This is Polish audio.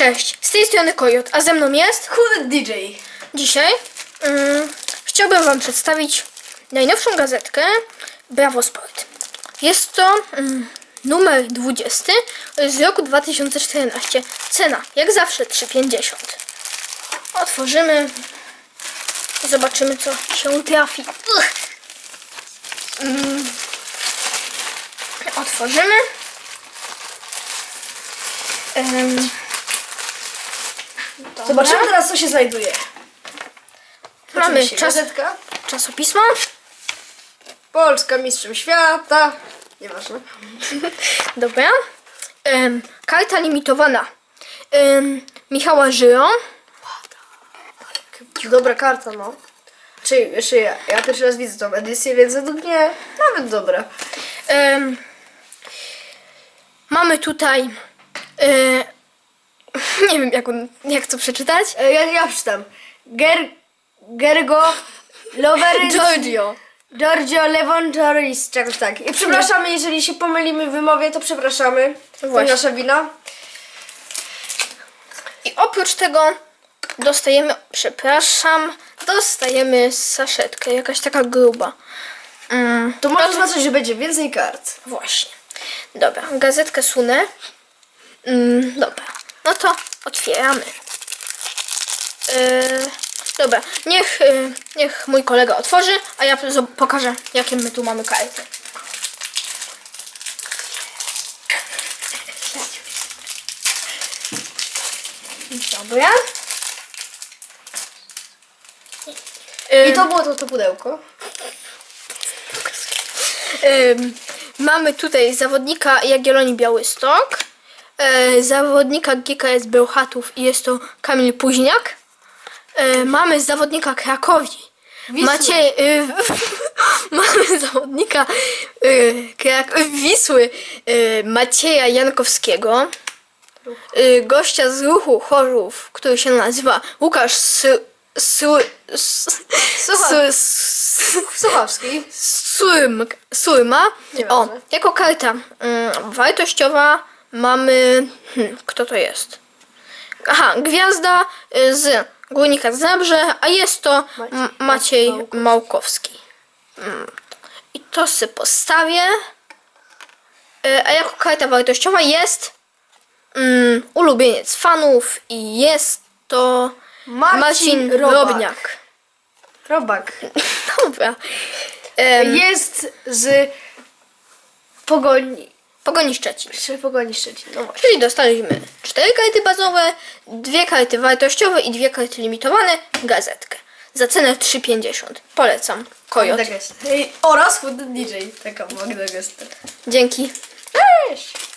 Cześć, z tej strony Kojot, a ze mną jest Chudy DJ. dzisiaj. Mm, chciałbym Wam przedstawić najnowszą gazetkę Brawo Sport. Jest to mm, numer 20 z roku 2014. Cena, jak zawsze, 3,50. Otworzymy i zobaczymy, co się trafi. Mm. Otworzymy. Dobra. Zobaczymy teraz, co się znajduje. Mamy Oczywiście czas, Gazetka. czasopismo. Polska mistrzem świata. Nieważne. Dobra. Em, karta limitowana. Em, Michała Żyro. Dobra karta, no. Czy jeszcze ja, ja pierwszy raz widzę tą edycję, więc według mnie nawet dobra. Em, mamy tutaj. E, nie wiem, jak, on, jak to przeczytać. E, Ja, ja przeczytam. Ger, Gergo Lover Giorgio. Giorgio Lewontoris, czegoś tak. I przepraszamy, jeżeli się pomylimy w wymowie, to przepraszamy. To Właśnie. nasza wina. I oprócz tego dostajemy, przepraszam, dostajemy saszetkę, jakaś taka gruba. Mm, To może oznaczać, że będzie więcej kart. Właśnie. Dobra, gazetkę sunę. Mm, dobra, no to otwieramy. Yy, dobra, niech, yy, niech mój kolega otworzy, a ja pokażę, jakie my tu mamy karty. Dobra. I to było to, to pudełko. Ym, mamy tutaj zawodnika Jagiellonii Białystok, zawodnika GKS Bełchatów i jest to Kamil Późniak. E, mamy zawodnika Krakowi. Wisły. Macie, y, mamy zawodnika y, Krak- Wisły y, Macieja Jankowskiego. Y, gościa z ruchu Chorzów, który się nazywa Łukasz Sy, Słuchawski. Surm, Surma. O, jako karta mm, wartościowa mamy. Hmm, kto to jest? Aha, gwiazda y, z Górnika Zabrze, a jest to Maciej- Maciej Małkowski. Małkowski. Mm. I to sobie postawię. Y, A jako karta wartościowa jest mm, ulubieniec fanów i jest to Marcin Marcin Robak. Robniak. Robak. Dobra. Em, Jest z Pogoni. Pogoni Szczecin. Czy Pogoni Szczecin. No właśnie. Czyli dostaliśmy cztery karty bazowe, dwie karty wartościowe i dwie karty limitowane, gazetkę. Za cenę 3,50. Polecam. Kojot. Oraz Chudy DJ. Taka Magda Gesta. Dzięki. Cześć!